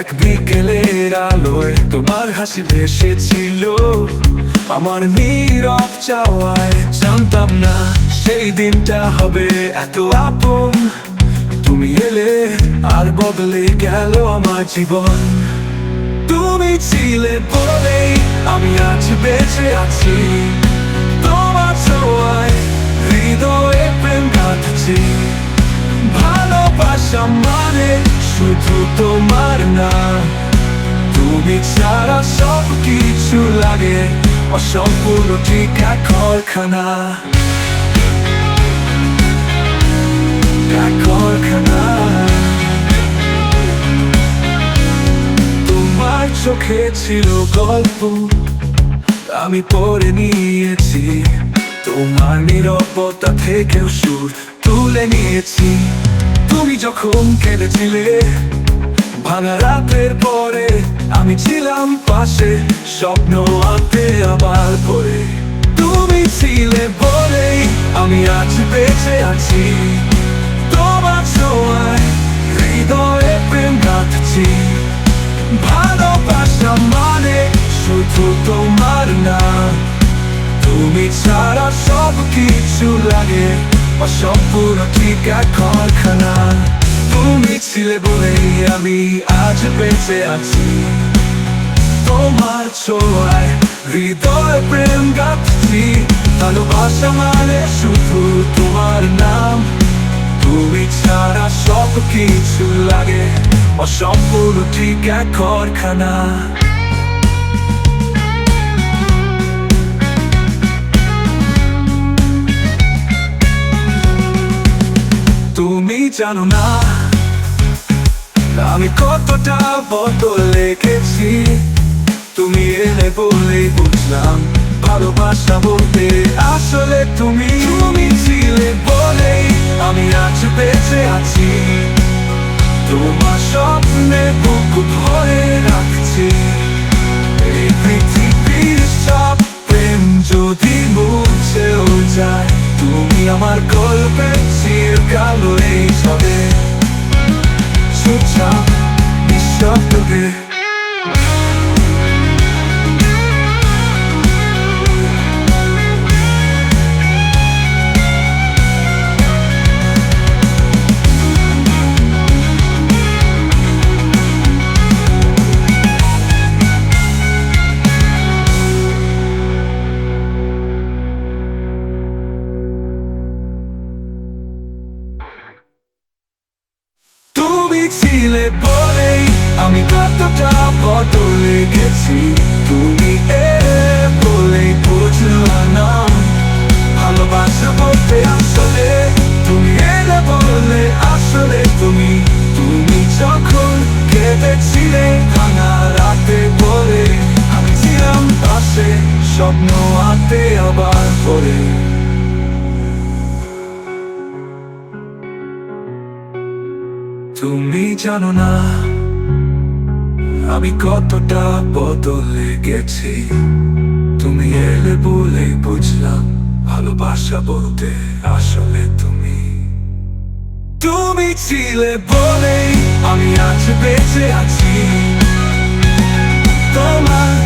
এক বিকেলের আলোয় তোমার হাসি ভেসেছিল। আমার নীরব চাওয়ায় জানতাম না সেই দিনটা হবে এত আপন। তুমি এলে আর বদলে গেল আমার জীবন। তুমি ছিলে বলেই আমি আজ বেঁচে আছি। তোমার ছোঁয়ায় হৃদয়ে প্রেম কাটছি ভালোবাসা মানে শুধু তোমার না, তুমি ছাড়া সব কিছু লাগে। অসম্পূর্ণ এক কারখানা কারখানা তোমার চোখে গল্প, আমি পড়ে নিয়েছি। তোমার নিরবতা থেকেও সুর তুলে নিয়েছি। তুমি যখন কেঁদেছিলে, ভাঙা রাতের পরে আমি ছিলাম পাশে, স্বপ্ন আনতে আবার পরে। তুমি ছিলে বলেই আমি আজ বেঁচে আছি। তোমার ছোঁয়ায় হৃদয়ে প্রেম গাঁথছি ভালোবাসা মানে শুধু তোমার না, তুমি ছাড়া সব কিছু লাগে। অসম্পূর্ণ ঠিক এক কারখানা তুমি ছিলে বলেই আমি আজ বেঁচে আছি। তোমার ছোঁয়ায় হৃদয় প্রেম গাঁথছি। ভালোবাসা মানে শুধু তোমার নাম। তুমি ছাড়া সব কিছু লাগে। অসম্পূর্ণ ঠিক এক কারখানা তুমি জানো না, আমি কতটা বদলে গেছি তুমি এলে বলেই বুঝলাম, ভালোবাসা বলতে আসলে তুমি তুমি ছিলে বলেই আমি আজ বেঁচে আছি। তোমার স্বপ্নে বুক ভরে রাখছি। এই সবে চুপচাপ নিঃশব্দে ছিলে বলেই আমি কতটা বদলে গেছি তুমি এলে বলেই বুঝলাম না। ভালোবাসা বলতে আসলে তুমি এলে বলে আসলে তুমি। তুমি যখন কেঁদেছিলে ভাঙা রাতে বলে, আমি ছিলাম পাশে, স্বপ্ন আনতে আবার পরে তুমি জানো না, আমি কতটা বদলে গেছি। তুমি এলে বলে বুঝলাম, ভালোবাসা বলতে আসলে তুমি। তুমি ছিলে বলেই আমি আজ বেঁচে আছি। তোমার